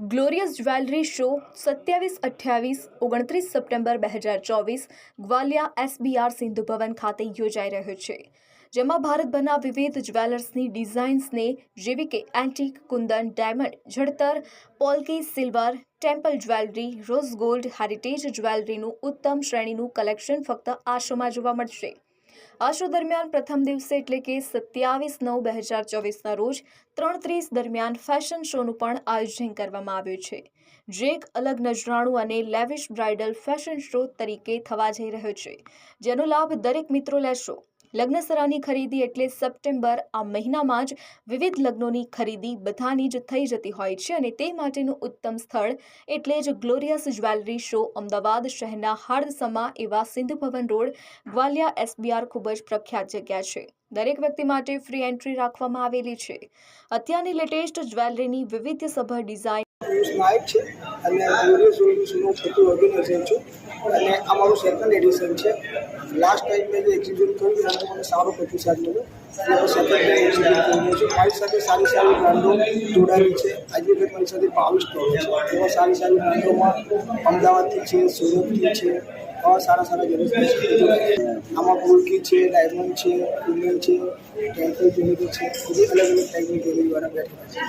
Glorious jewellery show સત્યાવીસ અઠ્યાવીસ ઓગણત્રીસ સપ્ટેમ્બર બે હજાર ચોવીસ ગ્વાલિયા એસબીઆર સિંધુ ભવન ખાતે યોજાઈ રહ્યો છે. જેમાં ભારતભરના વિવિધ જ્વેલર્સની ડિઝાઇન્સને જેવી કે antique, kundan, diamond, જડતર, polki, silver, temple jewellery, rose gold, heritage જ્વેલરીનું ઉત્તમ શ્રેણીનું કલેક્શન ફક્ત આ શોમાં જોવા મળશે. આ શો દરમિયાન પ્રથમ દિવસે એટલે કે સત્યાવીસ નવ બે હજાર ચોવીસના રોજ ત્રણ ત્રીસ દરમિયાન ફેશન શોનું પણ આયોજન કરવામાં આવ્યું છે. જે એક અલગ નજરાણું અને લેવિશ બ્રાઇડલ ફેશન શો તરીકે થવા જઈ રહ્યો છે, જેનો લાભ દરેક મિત્રો લેશો. લગ્નસરાની ખરીદી એટલે સપ્ટેમ્બર આ મહિનામાં જ વિવિધ લગ્નોની ખરીદી બધાની જ થઈ જતી હોય છે અને તે માટેનું ઉત્તમ સ્થળ એટલે જ ગ્લોરિયસ જ્વેલરી શો અમદાવાદ શહેરના હાર્દસમા એવા સિંધુ ભવન રોડ ગ્વાલિયા એસબીઆર ખૂબ જ પ્રખ્યાત જગ્યા છે. દરેક વ્યક્તિ માટે ફ્રી એન્ટ્રી રાખવામાં આવેલી છે. અત્યારની લેટેસ્ટ જ્વેલરીની વૈવિધ્યસભર ડિઝાઇન પિયુષ નાયક છે. અને ગ્લોરિયસ સોલ્યુશનનો થતું ઓર્ગેનાઇઝર છું અને આ મારું સેકન્ડ એડિશન છે. લાસ્ટ ટાઈમ મેં જે એક્ઝિબિશન કર્યું એમાં મને સારો પ્રતિસાદ મળ્યો. અને હું સેકન્ડ ટાઈમ એક્ઝિબિશન છું. મારી સાથે સારી સારી બ્રાન્ડો જોડાયેલી છે. આજે વખત મારી સાથે બાવીસ સ્ટોરો છે. એમાં સારી સારી બ્રાન્ડોમાં અમદાવાદથી છે, સુરતથી છે આવા સારા સારા છે. આમાં ગોલકી છે ડાયમંડ છે પ્રીમિયમ છે ટેમ્પલ જ્વેલરી છે, બધી અલગ અલગ ટાઈપની જ્વેલરીવાળા બેઠેલા છે.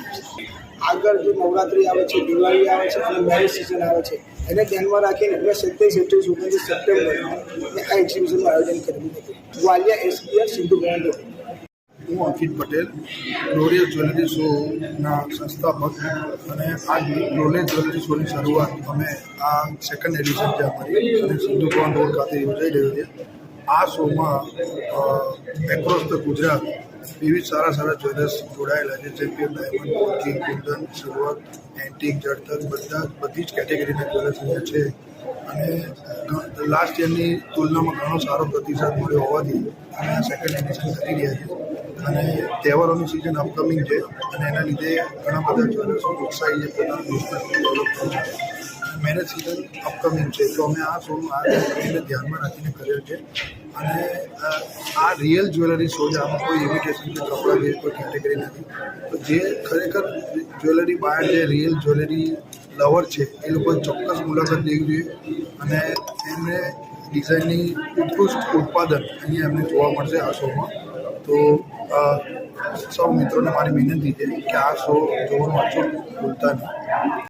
આગળ જે નવરાત્રિ આવે છે, દિવાળી આવે છે, અને મેરેજ સિઝન આવે છે, એને ધ્યાનમાં રાખીને અમે સત્યાવીસ અઠ્યાવીસ ઓગણત્રીસ સપ્ટેમ્બર આ એક્ઝિબિશનનું આયોજન કર્યું હતું. ગ્વાલિયા એસબીઆર સિંધુ ગ્રાન્ડ હું અંકિત પટેલ ગ્લોરિયસ જ્વેલરી શોના સંસ્થાપક અને આ ગ્લોરિયસ જ્વેલરી શોની શરૂઆત અમે આ સેકન્ડ એડિશન ત્યાં અમારી અને સિંધુ ભવન રોડ ખાતે યોજાઈ રહ્યો છે. આ શોમાં એક્રોસ ધ ગુજરાત વિવિધ સારા સારા જ્વેલર્સ જોડાયેલા છે. જેમ કે ડાયમંડ પોર્કી કુંદન શરૂઆત એન્ટિક જડતર બધા બધી જ કેટેગરીના જ્વેલર્સ અહીંયા છે. અને લાસ્ટ યરની તુલનામાં ઘણો સારો પ્રતિસાદ મળ્યો હોવાથી અમે આ સેકન્ડ એડિશન કરી રહ્યા છીએ. અને તહેવારોની સિઝન અપકમિંગ છે અને એના લીધે ઘણા બધા જ્વેલર્સો ઉત્સાહી છે પોતાનો બિઝનેસ ડેવલપ કરવું છે. મેરેજ સિઝન અપકમિંગ છે. તો અમે આ શોનું આ એને ધ્યાનમાં રાખીને કર્યો છે. અને આ રિયલ જ્વેલરી શો છે. આમાં કોઈ ઇમિટેશન કે કપડાં કે કોઈ કેટેગરી નથી. તો જે ખરેખર જ્વેલરી બહાર જે રિયલ જ્વેલરી લવર છે, એ લોકો ચોક્કસ મુલાકાત લેવી જોઈએ. અને એમને ડિઝાઇનની ઉત્કૃષ્ટ ઉત્પાદન અહીંયા એમને જોવા મળશે આ શોમાં તો સૌ મિત્રોને મારી વિનંતી છે કે આ શો જોવાનું અચૂક ભૂલતા નહીં.